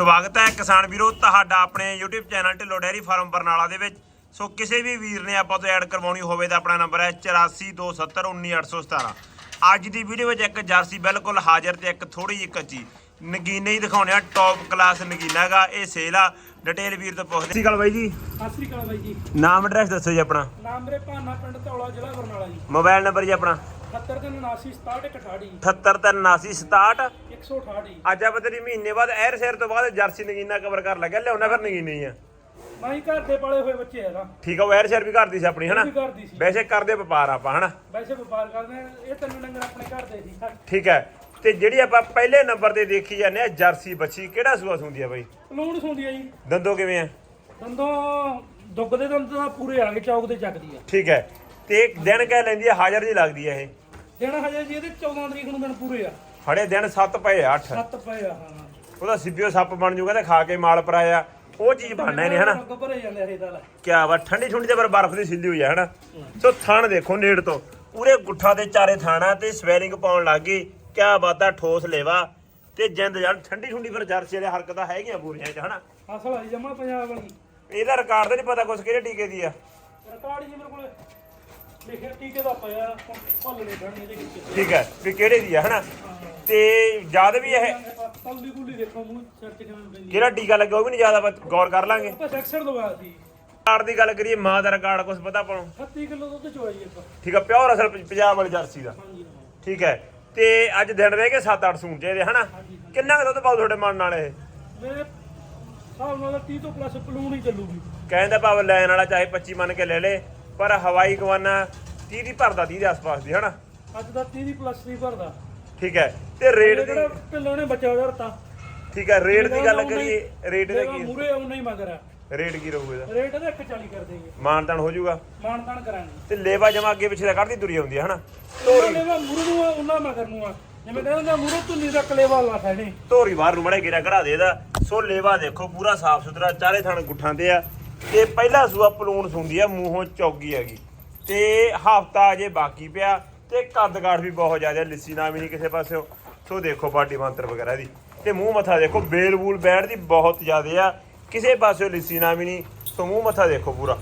ਸਵਾਗਤ ਹੈ ਕਿਸਾਨ ਵੀਰੋ ਤੁਹਾਡਾ ਆਪਣੇ YouTube channel Dhillon dairy farm Barnala ਦੇ ਵਿੱਚ। ਸੋ ਕਿਸੇ ਵੀ ਵੀਰ ਨੇ ਆਪਾਂ ਤੋਂ ਐਡ ਕਰਵਾਉਣੀ ਹੋਵੇ ਤਾਂ ਆਪਣਾ ਨੰਬਰ ਹੈ 8427191817 ਅੱਜ ਦੀ ਵੀਡੀਓ ਵਿੱਚ ਇੱਕ ਜਰਸੀ ਬਿਲਕੁਲ ਹਾਜ਼ਰ ਤੇ ਇੱਕ ਥੋੜੀ ਜਿਹੀ ਕੱਚੀ। ਨਗੀਨੇ ਹੀ ਦਿਖਾਉਣੇ ਆ ਟੌਪ ਕਲਾਸ ਨਗੀਨਾ ਹੈਗਾ ਇਹ ਸੇਲ ਆ। ਡਿਟੇਲ ਵੀਰ ਤੋਂ ਪੁੱਛਦੇ ਸ੍ਰੀ ਅਕਾਲ ਬਾਈ ਜੀ। ਸਤਿ ਸ੍ਰੀ ਅਕਾਲ ਬਾਈ ਜੀ। ਨਾਮ ਐਡਰੈਸ ਦੱਸੋ ਜੀ ਆਪਣਾ। ਨਾਮ ਮੇਰੇ ਭਾਨਾ ਪਿੰਡ ਧੌਲਾ ਜ਼ਿਲ੍ਹਾ ਬਰਨਾਲਾ ਜੀ। ਮੋਬਾਈਲ ਨੰਬਰ ਜੀ ਆਪਣਾ। 7379 6768 7839767 168 ਜੀ ਅੱਜ ਆਪਾਂ ਤੇਰੀ ਮਹੀਨੇ ਬਾਅਦ ਐਰ ਸ਼ੇਰ ਤੋਂ ਬਾਅਦ ਜਰਸੀ ਨਗੀਨਾ ਕਵਰ ਕਰ ਲੱਗਿਆ। ਲਿਆਉਣਾ ਫਿਰ ਨਗੀਨੇ ਆ। ਮੈਂ ਹੀ ਘਰ ਦੇ ਪਾਲੇ ਹੋਏ ਬੱਚੇ ਹੈਗਾ ਠੀਕ ਆ ਐਰ ਸ਼ੇਰ ਵੀ ਕਰਦੀ ਸੀ ਆਪਣੀ ਹਨਾ? ਵੀ ਕਰਦੀ ਸੀ। ਵੈਸੇ ਕਰਦੇ ਵਪਾਰ ਆਪਾਂ ਹਨਾ? ਵੈਸੇ ਵਪਾਰ ਕਰਦੇ ਆ, ਇਹ ਤਿੰਨ ਡੰਗਰ ਆਪਣੇ ਘਰ ਦੇ ਸੀ। ਠੀਕ ਹੈ ਤੇ ਜਿਹੜੀ ਆਪਾਂ ਪਹਿਲੇ ਨੰਬਰ ਤੇ ਦੇਖੀ ਜਾਂਦੇ ਆ ਜਰਸੀ ਬੱਚੀ ਕਿਹੜਾ ਸੂਆ ਸੁੰਦੀ ਆ ਬਾਈ? ਲੂਣ ਸੁੰਦੀ ਆ ਜੀ। ਦੰਦੋ ਕਿਵੇਂ ਆ? ਦੰਦੋਂ ਦੁੱਗ ਦੇ ਦੰਦ ਤਾਂ ਪੂਰੇ ਆ ਗਏ ਚੌਕ ਦੇ ਚੱਕਦੀ ਆ। ਠੀਕ ਹੈ ਤੇ ਦਿਨ ਕਹਿ ਲੈਂਦੀ ਆ ਹਾਜ਼ਰ ਜੀ ਲੱਗਦੀ ਆ ਇਹ। ਦਿਨ ਹਜੇ ਜੀ ਇਹਦੇ 14 ਤਰੀਕ ਨੂੰ ਦਿਨ ਪੂਰੇ ਆ। ਹੜੇ ਦਿਨ 7 ਪਏ 8 ਸੱਤ ਪਏ ਆ ਹਾਂ। ਉਹਦਾ ਸਿੱਧਿਓ ਸੱਪ ਬਣ ਜੂਗਾ ਤੇ ਖਾ ਕੇ ਮਾਲ ਪਰਾਇਆ। ਉਹ ਚੀਜ਼ ਬਣਨਾ ਇਹਨੇ ਹਨਾ? ਅੱਗ ਭਰੇ ਜਾਂਦੇ ਆ ਇਹ ਤਾਂ। ਕਿਆ ਵਾ ਠੰਡੀ ਠੰਡੀ ਤੇ ਪਰ ਬਰਫ਼ ਦੀ ਸਿੱਲੀ ਹੋਈ ਆ ਹਨਾ? ਸੋ ਥਣ ਦੇਖੋ ਨੇੜ ਤੋਂ। ਪੂਰੇ ਗੁੱਠਾ ਦੇ ਚਾਰੇ ਥਾਣਾ ਤੇ ਸਵੈਲਿੰਗ ਪਾਉਣ ਲੱਗ ਗਈ। ਕਿਆ ਬਾਤਾਂ ਠੋਸ ਲੇਵਾ। ਤੇ ਜਿੰਦ ਜਾਨ ਠੰਡੀ ਠੰਡੀ ਪਰ ਜਰਸੀ ਦੇ ਹਰਕਤਾਂ ਹੈਗੀਆਂ ਪੂਰੀਆਂ ਚ ਹਨਾ? ਅਸਲ ਜਮਾ ਪੰਜਾਬ ਵਾਲੀ। ਇਹਦਾ ਰਿਕਾਰਡ ਤਾਂ ਨਹੀਂ ਪਤਾ ਕੁਛ ਕਿਹੜੇ ਟੀਕੇ ਦੀ ਆ। ਰਿਕਾਰਡ ਜੀ ਮੇਰੇ ਕੋਲ। ਲਿਖਿਆ ਟੀਕੇ ਦਾ ਪਿਆ ਭੁੱਲ ਨਹੀਂ ਖੜਨੀ ਇਹਦੇ ਵਿੱਚ। ਠੀਕ ਹੈ ਵੀ ਕਿਹੜੇ ਦੀ ਆ ਹਨਾ? ਤੇ ਜਦ ਵੀ ਇਹ ਤੌਲੀ ਗੁੱਲੀ ਦੇਖੋ ਮੂੰਹ ਸਿਰ ਤੇ ਕਿਵੇਂ ਪੈਂਦੀ ਕਿਹੜਾ ਟੀਕਾ ਲੱਗਾ ਉਹ ਵੀ ਨਹੀਂ ਜ਼ਿਆਦਾ ਆਪਾਂ ਗੌਰ ਕਰ ਲਾਂਗੇ। ਆਪਾਂ ਸੈਕਸਰ ਦਵਾਇਆ ਸੀ ਰਿਕਾਰਡ ਦੀ ਗੱਲ ਕਰੀਏ ਮਾਂ ਦਾ ਰਿਕਾਰਡ ਕੁਛ ਪਤਾ ਪਾਉ 38 ਕਿਲੋ ਦੁੱਧ ਚੋਈ ਆਪਾਂ। ਠੀਕ ਹੈ ਪਿਓਰ ਅਸਲ ਪ- ਪੰਜਾਬ ਵਾਲੀ ਜਰਸੀ ਦਾ। ਠੀਕ ਹੈ ਤੇ ਅੱਜ ਦਿਨ ਰਹਿ ਗਏ 7-8 ਸੂਣ ਚਾਹੀਦੇ ਹਨਾ? ਕਿੰਨਾ ਕੁ ਦੁੱਧ ਪਾਉ ਤੁਹਾਡੇ ਮਨ ਨਾਲ ਇਹ? ਮੇਰੇ ਹਿਸਾਬ ਨਾਲ 30 ਤੋਂ ਪਲੱਸ ਪਲੂਣ ਹੀ ਚੱਲੂਗੀ। ਕਹਿੰਦਾ ਭਾਵ ਲੈਣ ਵਾਲਾ ਚਾਹੇ 25 ਮੰਨ ਕੇ ਲੈ ਲੇ। ਪਰ ਹਵਾਈ ਗਵਾਨਾ 30 ਦੀ ਭਰਦਾ 30 ਦੇ ਆਸ-ਪਾਸ ਦੀ ਹਨਾ? ਅੱਜ ਦਾ 30 ਦੀ ਪਲੱਸ ਹੀ ਭਰਦਾ ਠੀਕ ਹੈ ਤੇ ਰੇਟ ਦੀ ਜਿਹੜਾ ਨੇ ਬੱਚਾ ਧਰਤਾ ਠੀਕ ਹੈ ਰੇਟ ਦੀ ਗੱਲ ਕਰੀਏ ਰੇਟ ਦਾ ਕੀ ਮੂਰੇ ਉਹਨਾਂ ਹੀ ਮਗਰ ਆ। ਰੇਟ ਕੀ ਰਹੂਗਾ ਇਹਦਾ? ਰੇਟ ਇਹਦਾ 140 ਕਰ ਦੇਂਗੇ ਮਾਨਤਾਨ ਹੋ ਜਾਊਗਾ। ਮਾਨਤਾਨ ਕਰਾਂਗੇ। ਤੇ ਲੇਵਾ ਜਮਾ ਅੱਗੇ ਪਿੱਛੇ ਦਾ ਕੱਢਦੀ ਤੁਰੀ ਆਉਂਦੀ ਹੈ ਹਨਾ? ਤੋਰੀ ਲੈਵਾ ਮੂਰੇ ਨੂੰ ਆ ਉਹਨਾਂ ਮਗਰ ਨੂੰ ਆ। ਜਿਵੇਂ ਕਹਿੰਦਾ ਮੂਰੇ ਤੋਂ ਨਹੀਂ ਰੱਖ ਲੈਵਾ ਲਾ ਖੜੇ ਧੋਰੀ ਬਾਹਰ ਨੂੰ ਮੜੇ ਗੇੜਾ ਕਢਾ ਦੇ ਇਹਦਾ। ਸੋ ਲੇਵਾ ਦੇਖੋ ਪੂਰਾ ਸਾਫ਼ ਸੁਥਰਾ ਚਾਰੇ ਥਣ ਗੁੱਠਾਂ ਤੇ ਆ। ਤੇ ਪਹਿਲਾ ਸੂਆ ਪਲੂਣ ਸੁੰਦੀ ਆ, ਮੂੰਹੋਂ ਚੌਗੀ ਹੈਗੀ। ਤੇ ਹਫਤਾ ਅਜੇ ਬਾਕੀ ਪਿਆ ਤੇ ਕੱਦ ਕਾਠ ਵੀ ਬਹੁਤ ਜ਼ਿਆਦਾ, ਲਿੱਸੀ ਨਾ ਵੀ ਨਹੀਂ ਕਿਸੇ ਪਾਸਿਓਂ। ਸੋ ਦੇਖੋ ਬਾਡੀ ਮੰਤਰ ਵਗੈਰਾ ਦੀ ਤੇ ਮੂੰਹ ਮੱਥਾ ਦੇਖੋ, ਬੇਲ ਬੂਲ ਬੈਠ ਦੀ ਬਹੁਤ ਜ਼ਿਆਦਾ ਆ। ਕਿਸੇ ਪਾਸਿਓ ਲਿੱਸੀ ਨਾ ਵੀ ਨਹੀਂ, ਸੋ ਮੂੰਹ ਮੱਥਾ ਦੇਖੋ ਪੂਰਾ।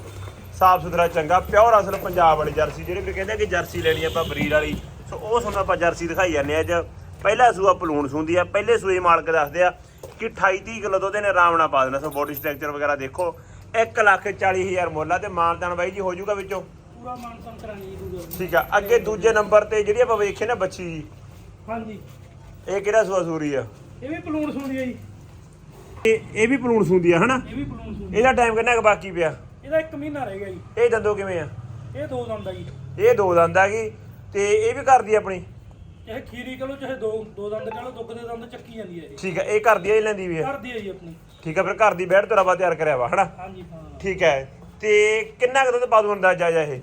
ਸਾਫ਼ ਸੁਥਰਾ, ਚੰਗਾ, ਪਿਓਰ ਅਸਲ ਪੰਜਾਬ ਵਾਲੀ ਜਰਸੀ, ਜਿਹੜੇ ਵੀ ਕਹਿੰਦੇ ਕਿ ਜਰਸੀ ਲੈਣੀ ਆਪਾਂ ਬਰੀਡ ਵਾਲੀ, ਸੋ ਉਹ ਤੁਹਾਨੂੰ ਆਪਾਂ ਜਰਸੀ ਦਿਖਾਈ ਜਾਂਦੇ ਅੱਜ। ਪਹਿਲਾ ਸੂਆ ਪਲੂਣ ਸੁੰਦੀ ਆ, ਪਹਿਲੇ ਸੂਏ ਮਾਲਕ ਦੱਸਦੇ ਆ ਕਿ 28 30 ਕਿਲੋ ਦੁੱਧ ਨੇ ਆਰਾਮ ਨਾਲ ਪਾ ਦੇਣਾ। ਸੋ ਬੋਡੀ ਸਟਰਕਚਰ ਵਗੈਰਾ ਦੇਖੋ। 1 ਲੱਖ 40 ਹਜ਼ਾਰ ਮੁੱਲ ਆ ਤੇ ਮਾਨਦਾਨ ਬਾਈ ਜੀ ਹੋ ਜਾਊਗਾ ਵਿੱਚੋਂ। ਪੂਰਾ ਮਾਨਤਾਨ ਕਰਾਂਗੇ ਜੀ ਦੂਜਾ ਠੀਕ ਆ ਅੱਗੇ ਦੂਜੇ ਨੰਬਰ ਤੇ ਜਿਹੜੀ ਆਪਾਂ ਵੇਖੇ ਨਾ ਬੱਚੀ ਜੀ। ਹਾਂਜੀ। ਇਹ ਕਿਹੜਾ ਸੂਆ ਸੂਰੀ ਆ? ਇਹ ਵੀ ਪਲੂਣ ਸੁਣਦੀ ਆ ਜੀ। ਇਹ ਇਹ ਵੀ ਪਲੂਣ ਸੁੰਦੀ ਆ ਹਨਾ? ਇਹ ਵੀ ਪਲੂਣ ਸੁਣਦੀ ਇਹਦਾ ਟਾਈਮ ਕਿੰਨਾ ਕੁ ਬਾਕੀ ਪਿਆ? ਇਹਦਾ 1 ਮਹੀਨਾ ਰਹਿ ਗਿਆ ਜੀ। ਇਹ ਦੰਦੋ ਕਿਵੇਂ ਆ? ਇਹ ਦੋ ਦੰਦ ਆ ਜੀ। ਇਹ ਦੋ ਦੰਦ ਆ ਗਈ ਤੇ ਇਹ ਵੀ ਕਰਦੀ ਆਪਣੀ? ਚਾਹੇ ਖੀਰੀ ਕਹ ਲੋ ਚਾਹੇ ਦੋ ਦੋ ਦੰਦ ਕਹ ਲੋ ਦੁੱਗ ਦੇ ਦੰਦ ਚੱਕੀ ਜਾਂਦੀ ਹੈ ਇਹ। ਠੀਕ ਆ ਇਹ ਕਰਦੀ ਆ ਇਹ ਲੈਂਦੀ ਵੀ ਆ ਕਰਦੀ ਹੈ ਜੀ ਆਪਣੀ। ਠੀਕ ਆ ਫਿਰ ਘਰ ਦੀ ਬੈਠ ਤੋਂ ਰਵਾ ਤਿਆਰ ਕਰਿਆ ਵਾ ਹਨਾ? ਹਾਂਜੀ ਹਾਂ। ਠੀਕ ਹੈ ਤੇ ਕਿੰਨਾ ਕੁ ਦੁੱਧ ਪਾ ਦੂ ਅੰਦਾਜ਼ਾ ਜਾ ਇਹ?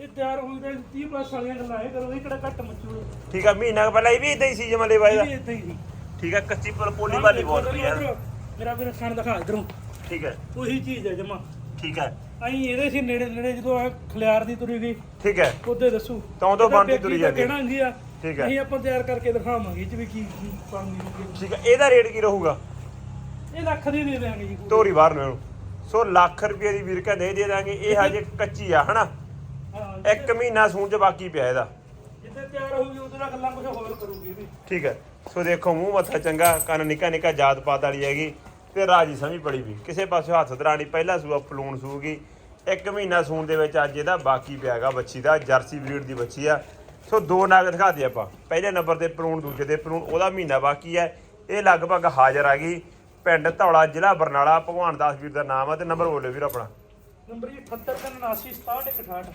ਇਹ ਤਿਆਰ ਹੋਈ ਤਾਂ 30 ਪਲੱਸ ਵਾਲੀਆਂ ਗੱਲਾਂ ਇਹ ਕਰੋ ਇਹ ਕਿਹੜਾ ਘੱਟ ਮੱਚੂ ਠੀਕ ਆ ਮਹੀਨਾ ਕੁ ਪਹਿਲਾਂ ਇਹ ਵੀ ਇਦਾਂ ਹੀ ਸੀ ਜਮਾ ਲੈ ਬਾਈ ਦਾ ਇਹ ਵੀ ਇਦਾਂ ਹੀ ਸੀ। ਠੀਕ ਆ ਕੱਚੀ ਪਰ ਪੋਲੀ ਵਾਲੀ ਬਹੁਤ ਪਈ ਹੈ ਮੇਰਾ ਵੀਰ ਖਾਨ ਦਿਖਾ ਇਧਰੋਂ। ਠੀਕ ਹੈ ਉਹੀ ਚੀਜ਼ ਹੈ ਜਮਾ। ਠੀਕ ਹੈ ਅਹੀਂ ਇਹਦੇ ਸੀ ਨੇੜੇ ਨੇੜੇ ਜਦੋਂ ਆ ਖਲਿਆਰ ਦੀ ਤੁਰੀ ਗਈ। ਠੀਕ ਹੈ ਉਹਦੇ ਦੱਸੂ। ਤਾਂ ਤੋਂ ਬਣਦੀ ਤੁਰੀ ਜਾਂਦੀ ਹੈ। ਕਿਹੜਾ ਹੁੰਦੀ ਆ ਠੀਕ ਹੈ। ਅਸੀਂ ਆਪਾਂ ਤਿਆਰ ਕਰਕੇ ਦਿਖਾਵਾਂਗੇ ਇਹ ਚ ਵੀ ਕੀ ਕੀ ਬਣਦੀ ਠੀਕ ਹੈ ਇਹਦਾ ਰੇਟ ਕੀ ਰਹੂਗਾ? ਹੈ। ਇਹ ਲੱਖ ਦੀ ਦੇ ਦੇਾਂਗੇ ਜੀ। ਤੋਰੀ ਬਾਹਰ ਨੂੰ ਸੋ ਲੱਖ ਰੁਪਏ ਦੀ ਵੀਰਕਾ ਦੇ ਦੇ ਦਾਂਗੇ ਇਹ ਹਜੇ ਕੱਚੀ ਆ ਹਨਾ? ਹਾਂ ਇੱਕ ਮਹੀਨਾ ਸੂਣ ਚ ਬਾਕੀ ਪਿਆ ਇਹਦਾ। ਜਿੱਦੇ ਤਿਆਰ ਹੋਊਗੀ ਉਹਦੇ ਨਾਲ ਗੱਲਾਂ ਕੁਝ ਹੋਰ ਕਰੂਗੀ ਵੀ। ਠੀਕ ਹੈ। ਸੋ ਦੇਖੋ ਮੂੰਹ ਮੱਥਾ ਚੰਗਾ ਕੰਨ ਨਿੱਕਾ ਨਿੱਕਾ ਜਾਤ ਪਾਤ ਵਾਲੀ ਹੈਗੀ। ਤੇ ਰਾਜੀ ਸਮਝ ਬੜੀ ਵੀ। ਕਿਸੇ ਪਾਸੇ ਹੱਥ ਧਰਾਣੀ ਪਹਿਲਾ ਸੂਆ ਪਲੂਣ ਸੂਗੀ। ਇੱਕ ਮਹੀਨਾ ਸੂਣ ਦੇ ਵਿੱਚ ਅੱਜ ਇਹਦਾ ਬਾਕੀ ਪਿਆਗਾ ਬੱਚੀ ਦਾ ਜਰਸੀ ਬਰੀਡ ਦੀ ਬੱਚੀ ਆ। ਸੋ ਦੋ ਨਾਗ ਦਿਖਾ ਦੇ ਆਪਾਂ। ਪਹਿਲੇ ਨੰਬਰ ਤੇ ਪਲੂਣ ਦੂਜੇ ਤੇ ਪਲੂਣ ਉਹਦਾ ਮਹੀਨਾ ਬਾਕੀ ਹੈ। ਇਹ ਲਗਭਗ ਹਾਜ਼ਰ ਆ ਗਈ। ਪਿੰਡ ਧੌਲਾ ਜ਼ਿਲ੍ਹਾ ਬਰਨਾਲਾ ਭਗਵਾਨ ਦਾਸ ਵੀਰ ਦਾ ਨਾਮ ਆ ਤੇ ਨੰਬਰ ਬੋਲੇ ਵੀਰ ਆਪਣਾ। ਨੰਬਰ ਜੀ 78 67 67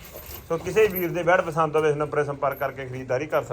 ਸੋ ਕਿਸੇ ਵੀਰ ਦੇ ਬੈਡ ਪਸੰਦ ਹੋਵੇ ਇਸ ਨੰਬਰ 'ਤੇ ਸੰਪਰਕ ਕਰਕੇ ਖਰੀਦਦਾਰੀ ਕਰ ਸਕਦੇ